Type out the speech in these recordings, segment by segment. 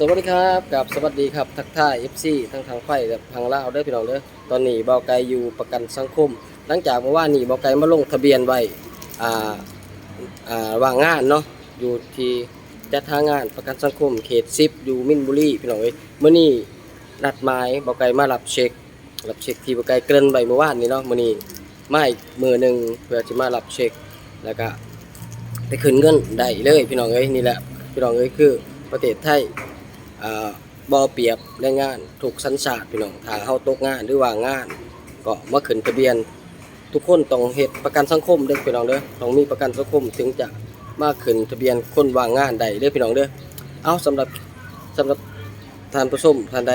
สวัสดีครับกับสวัสดีครับทักทาย FC ทั้งทางไฟและทางลาวเด้อพี่น้องเด้อตอนนี้เบาไกอยู่ประกันสังคม หลังจากเมื่อวานนี้เบาไกมาลงทะเบียนไว้อ่าอ่าว่างงานเนาะอยู่ที่จัดหางานประกันสังคมเขต10อยู่มินบุรีพี่น้องเอ้ยมื้อนี้นัดหมายเบาไกมารับเช็ครับเช็คที่เบาไกเกริ่นไว้เมื่อวานนี้เนาะมื้อนี้มาอีกมือหนึ่งเพื่อจะมารับเช็คแล้วก็ไปขึ้นเงินได้เลยพี่น้องเอ้ยนี่แหละพี่น้องเอ้ยคือประเทศไทย อ่าบ่เปรียบแรงงานถูกสัญชาติพี่น้องถ้าเฮาตกงานหรือว่างาน ก็มาขึ้นทะเบียน ทุกคนต้องเฮ็ดประกันสังคมเด้อพี่น้องเด้อต้องมีประกันสังคมถึงจะมาขึ้นทะเบียนคนว่างงานได้เด้อพี่น้องเด้อเอาสำหรับสำหรับท่านผู้ชมท่านใด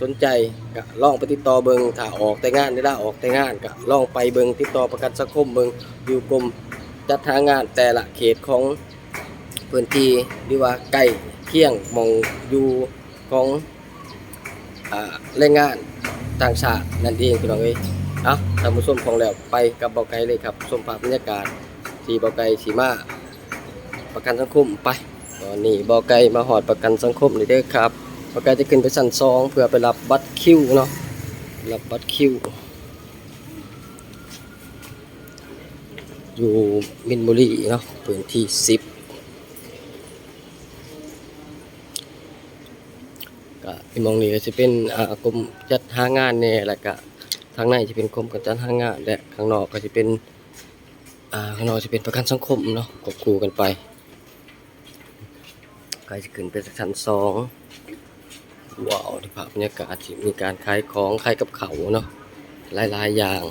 สนใจก็ลองไปติดต่อเบิงถ้าออกแต่งานได้ละออกแต่งานก็ลองไปเบิงติดต่อประกันสังคมเบิงอยู่กรมจัดหางานแต่ละเขตของพื้นที่หรือว่าใกล้ เคียงมองอยู่ของแรงงานต่างชาตินั่นเองพี่น้องเอ้ยเอาท่านผู้ชมของแล้วไปกับเบาไกลเลยครับชมภาพบรรยากาศที่เบาไกลสีมาประกันสังคมไปตอนนี้เบาไกลมาหอดประกันสังคมนี่เด้อครับเบาไกลจะขึ้นไปชั้นสองเพื่อไปรับบัตรคิวเนาะรับบัตรคิว อยู่มินบุรีเนาะพื้นที่สิบ ก็ ที่มองนี้ก็จะเป็นอ่ากรมจัดหางานเนี่ยแหละก็ทางในจะเป็นกรมการจัดหางานและข้างนอกก็จะเป็นอ่าข้างนอกจะเป็นประกันสังคมเนาะควบคู่กันไปก็จะขึ้นไปชั้นสองว้าวที่ภาพบรรยากาศที่มีการขายของขายกับเขาเนาะหลายๆอย่าง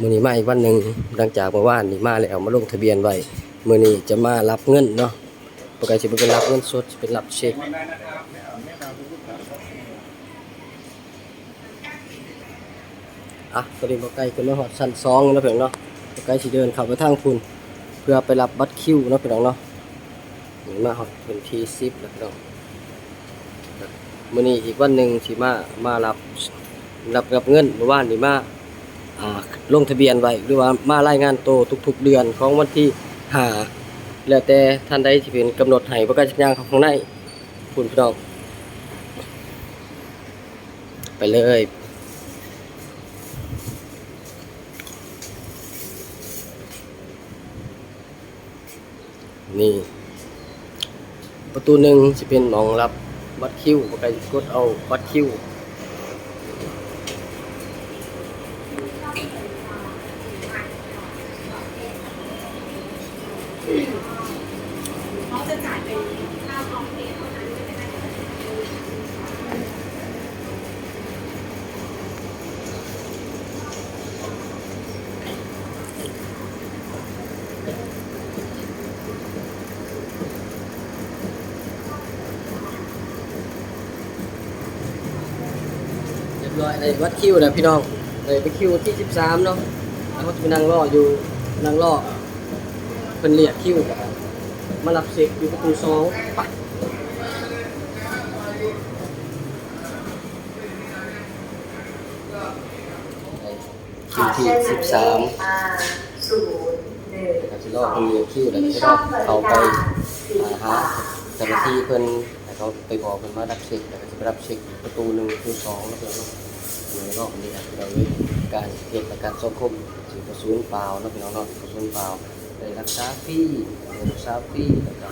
มือนี้มาอีกวันหนึ่งหลังจากเมื่อวานนี้มาแล้วมาลงทะเบียนไว้ มื่อนี้จะมารับเงินเนาะปกติจะเป็นรับเงินสดจะเป็นรับเช็คอะตอนนี้บอกไก่ขึ้นมาหอดชั้นสองแล้วเพียงเนาะบอกไก่สิเดินเข้าไปทางคุณเพื่อไปรับบัตรคิวเนาะเพียงเนาะนี่มาหอดเป็นทีซิปแล้วเพียงมื่อนี้อีกวันหนึ่งที่มามารับรับรับเงินเมื่อวานนี้มาอ่าลงทะเบียนไว้หรือว่า มารายงานโตทุกๆเดือนของวันที่ หาแล้วแต่ท่านใดที่เป็นกำหนดให้ประกาศย่างของข้างในคุณพี่น้องไปเลยนี่ ประตูหนึ่งจะเป็นหมองรับบัตรคิวประกาศกดเอาบัตรคิว เขาจะจ่ายเป็นค่าคอมเพลเท่านั้นใช่ไหมคะ เรียบร้อยในวัดคิวนะพี่น้องเลยไปคิวที่13เนาะแล้วก็จะไปนั่งรออยู่นั่งรอเพิ่นเรียกคิวมารับเช็คอยู่ประตูสองไปคิวที่13อาศูนย์หนึ่งก็จะรอเพิ่นเรียกคิวแล้วก็จะรอเขาไปอ่าหาเจ้าหน้าที่เพิ่นให้ เขาไปบอกเพิ่นมารับเช็คแล้วก็จะรับเช็คประตูหนึ่งประตูสองแล้วก็เนาะในรอบนี้เราเลยการเก็บประกันสังคมถือประสูนเปล่าเนาะพี่น้องเนาะประสูนเปล่าได้รักษาฟรีได้รักษาฟรีแล้วก็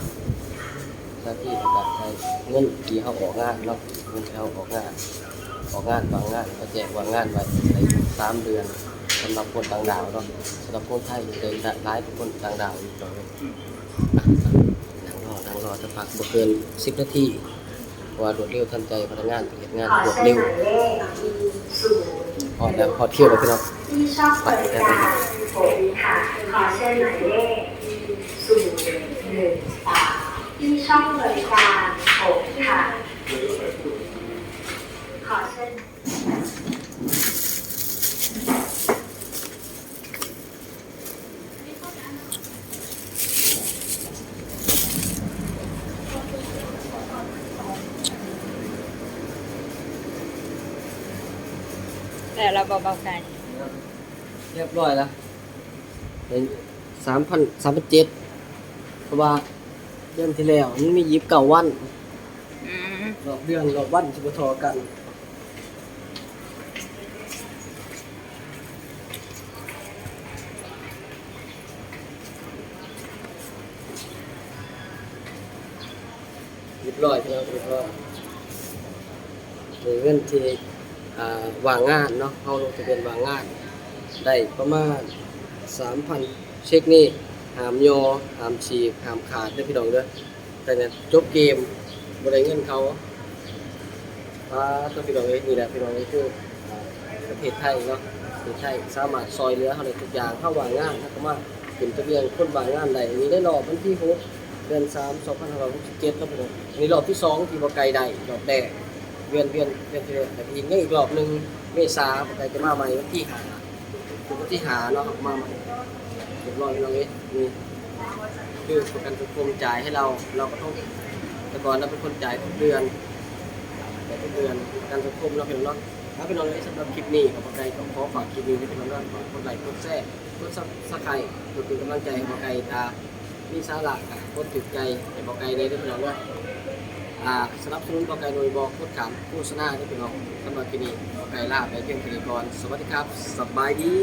รักษาฟรีแล้วก็ได้เงินที่เขาออกงานเนาะเงินเขาออกงาน ออกงานบางงานก็แจกวางงานไว้ในสามเดือนสำหรับคนต่างดาวเนาะสำหรับคนไทยเดินร้ายเป็นคนต่างดาวอยู่ตรงนี้อะนั่งรอนั่งรอ จะพักบ่เกินสิบนาทีเพราะว่ารวดเร็วทันใจพนักงานเฮ็ดงานรวดเร็วพอแล้วพอเที่ยวแล้วพี่น้องที่ช่องบริการผมค่ะขอเชิญหมายเลขศูนย์หนึ่งสามที่ช่องบริการผมค่ะขอเชิญ แต่ เราเบาๆกันเรียบร้อยแล้วเป็นสามพันสามพันเจ็ดเพราะว่าเดือนที่แล้วมันมียิบเก่าวันอืมรอบเดือนรอบวันสิบ่ทอกันเรียบร้อยแล้วเรียบร้อยหรือเงินที่อ่า วางงานเนาะเฮาลงทะเบียนวางงาน ได้ประมาณ 3,000 เช็คนี่หามยอหามฉีกหามขาดเด้พี่น้องเด้อแต่เนี่ยจบเกมบ่ได้เงินเขาป้าตัวพี่น้องเอ้ยนี่แหละพี่น้องเอ้ยคือประเทศไทยเนาะประเทศไทยสามารถซอยเหลือเฮาได้ทุกอย่างเฮาวางงานเฮาก็มาขึ้นทะเบียนคนวางงานได้มีได้รอบวันที่6เดือน3 2567ครับพี่น้องอันนี้รอบที่สองที่บ่ไกลได้รอบแรก เดือนเดือนเดือนที่แล้วแต่อีกยังอีกรอบหนึ่งเมษาบ่ไกลจะมาใหม่วันที่5คือวันที่หาเนาะครับมาใหม่เรียบร้อยพี่น้องเอ้ยนี่คือประกันสังคมจ่ายให้เราเราก็ต้องแต่ก่อนเราเป็นคนจ่ายทุกเดือนแต่ทุกเดือนประกันสังคมเราเป็นเนาะถ้าเป็นน้องเอ้ยสำหรับคลิปนี้ขอบใจขอขอฝากคลิปนี้ที่เป็นน้องขอกดไลค์กดแชร์กดซับสไครต์กดเป็นกำลังใจให้หมอไก่ตามีสาระอะกดติดใจให้หมอไก่ได้ด้วยพี่น้องด้วย อ่าสนับสนุนกอไก่โดยบอกกดขามผู้ชนะนี่เป็น้องสำหรับคลินี้หมอไก่ลาไปเพียงแค่นี้ก่อนสวัสดีครับสบายดี